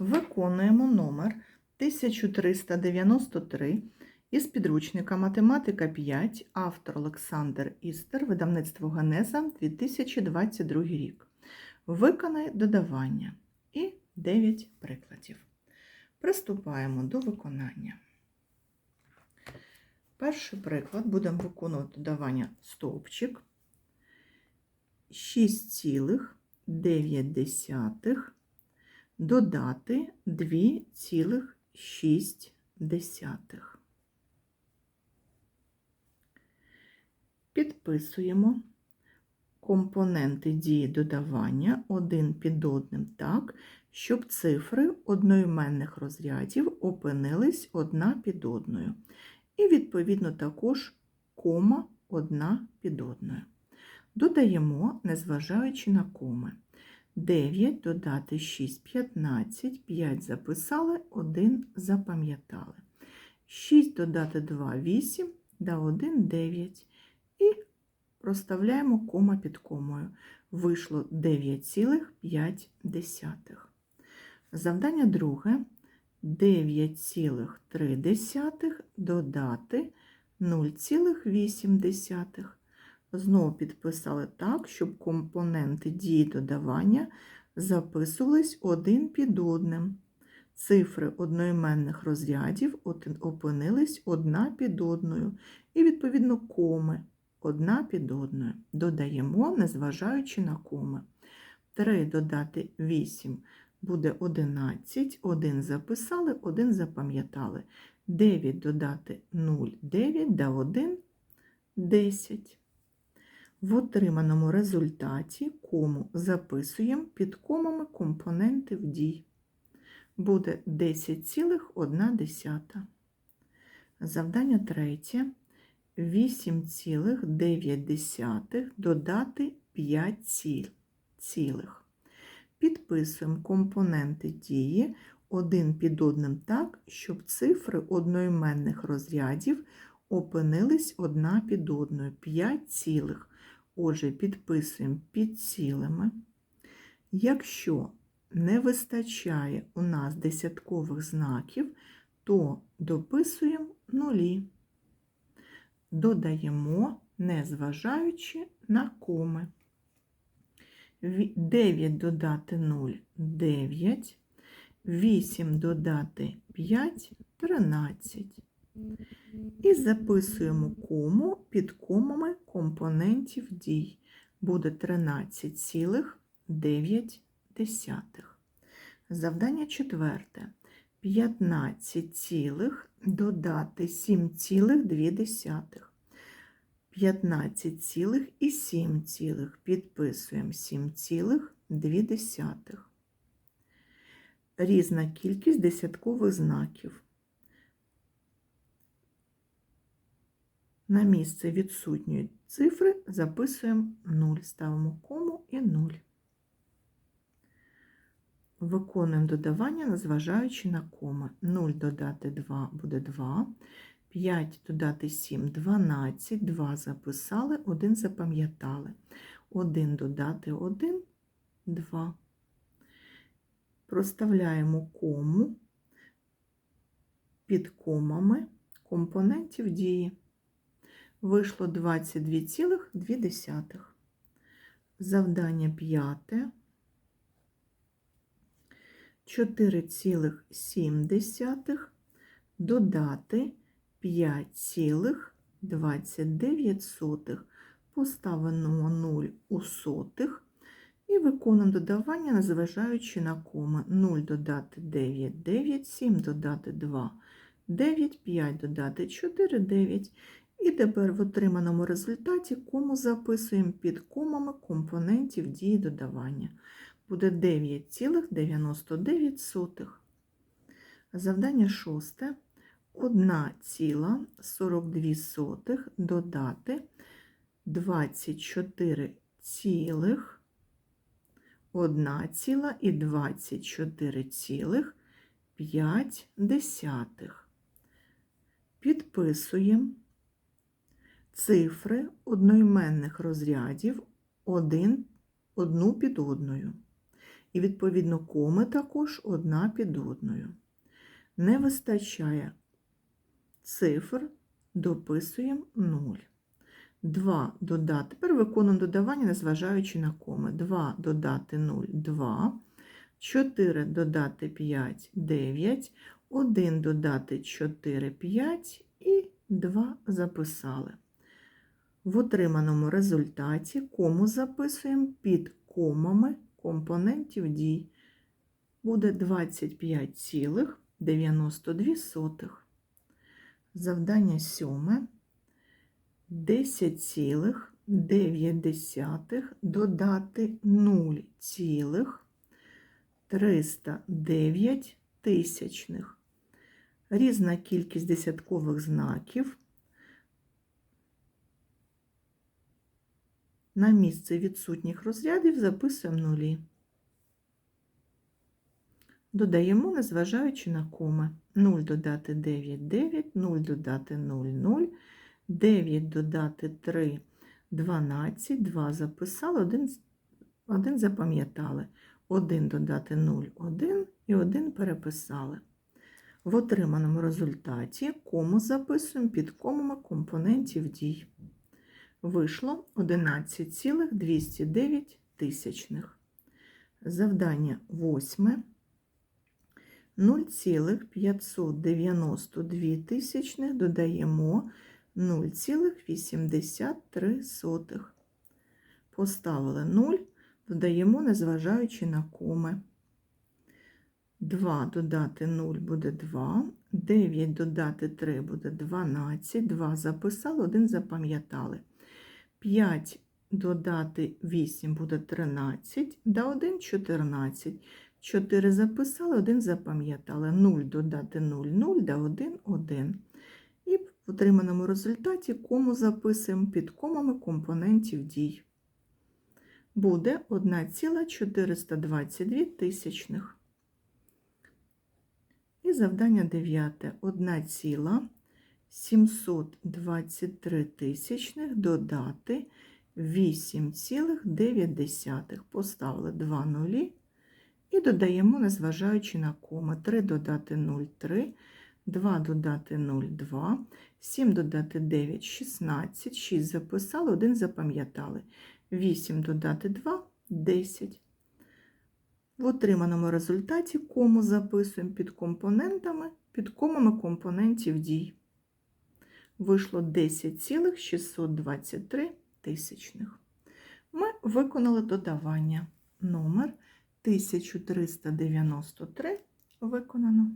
Виконуємо номер 1393 із підручника Математика 5, автор Олександр Істер, видавництво Генеза 2022 рік. Виконай додавання і 9 прикладів. Приступаємо до виконання. Перший приклад будемо виконувати додавання стовпчик 6,9 додати 2,6. Підписуємо компоненти дії додавання один під одним так, щоб цифри одноіменних розрядів опинились одна під одною. І, відповідно, також кома одна під одною. Додаємо, незважаючи на коми. 9 додати 6, 15, 5 записали, 1 запам'ятали. 6 додати 2, 8, да 1, 9. І проставляємо кома під комою. Вийшло 9,5. Завдання друге. 9,3 додати 0,8. Знову підписали так, щоб компоненти дії додавання записувались один під одним. Цифри одноіменних розрядів опинились одна під одною. І, відповідно, коми одна під одною. Додаємо, незважаючи на коми. 3 додати 8 буде 11, 1 записали, 1 запам'ятали. 9 додати 0, 9 да 1 10. В отриманому результаті кому записуємо під комами компонентів дій. Буде 10,1. Завдання третє. 8,9 додати 5 цілих. Підписуємо компоненти дії один під одним так, щоб цифри одноіменних розрядів опинились одна під одною. 5 цілих. Отже, підписуємо під цілими. Якщо не вистачає у нас десяткових знаків, то дописуємо нулі. Додаємо, незважаючи на коми. 9 додати 0 9, 8 додати 5 13. І записуємо кому під комами компонентів дій. Буде 13,9. Завдання четверте. 15 цілих додати 7,2. 15 цілих і 7 цілих. Підписуємо 7 цілих 2. Різна кількість десяткових знаків. На місце відсутньої цифри записуємо 0, ставимо кому і 0. Виконуємо додавання, незважаючи на коми. 0 додати 2 буде 2. 5 додати 7 12, 2 записали, 1 запам'ятали. 1 додати 1 2. Проставляємо кому під комами компонентів дії. Вийшло 22,2. Завдання п'яте. 4,7 додати 5,29. Поставимо 0 у сотих і виконуємо додавання, незважаючи на коми. 0 додати 9, 9, 7 додати 2, 9, 5 додати 4, 9. І тепер в отриманому результаті кому записуємо під комами компонентів дії додавання. Буде 9,99. Завдання шосте. 1,42 додати 24 цілих 1,24 цілих 5 десятих. Підписуємо цифри одноіменних розрядів один, одну під одною. І, відповідно, коми також одна під одною. Не вистачає цифр, дописуємо 0. 2 додати. Тепер виконуємо додавання, незважаючи на коми. 2 додати 0 2. 4 додати 5 9. 1 додати 4 5 і 2 записали. В отриманому результаті кому записуємо під комами компонентів дій. Буде 25,92. Завдання сьоме. 10,9 додати 0,309 тисячних. Різна кількість десяткових знаків. На місце відсутніх розрядів записуємо нулі. Додаємо, незважаючи на коми. 0 додати 9, 9, 0 додати 0, 0, 9 додати 3, 12, 2 записали, 1, 1 запам'ятали. 1 додати 0, 1 і 1 переписали. В отриманому результаті кому записуємо під комами компонентів дій. Вийшло 11,209 тисячних. Завдання 8. 0,592 тисячних додаємо 0,83. Поставили 0, додаємо, незважаючи на коми. 2 додати 0 буде 2, 9 додати 3 буде 12, 2 записали, 1 запам'ятали. 5 додати 8 буде 13, да 1 14. 4 записали, 1 запам'ятали. 0 додати 0, 0, да 1, 1. І в отриманому результаті кому записуємо під комами компонентів дій. Буде 1,422 тисячних. І завдання 9. 1,723 тисячних додати 8,9. Поставили 2 нулі. І додаємо, незважаючи на коми. 3 додати 0, 3, 2 додати 0, 2, 7 додати 9, 16, 6 записали, 1 запам'ятали. 8 додати 2, 10. В отриманому результаті кому записуємо під компонентами, під комами компонентів дій. Вийшло 10,623 тисячних. Ми виконали додавання номер 1393 виконано.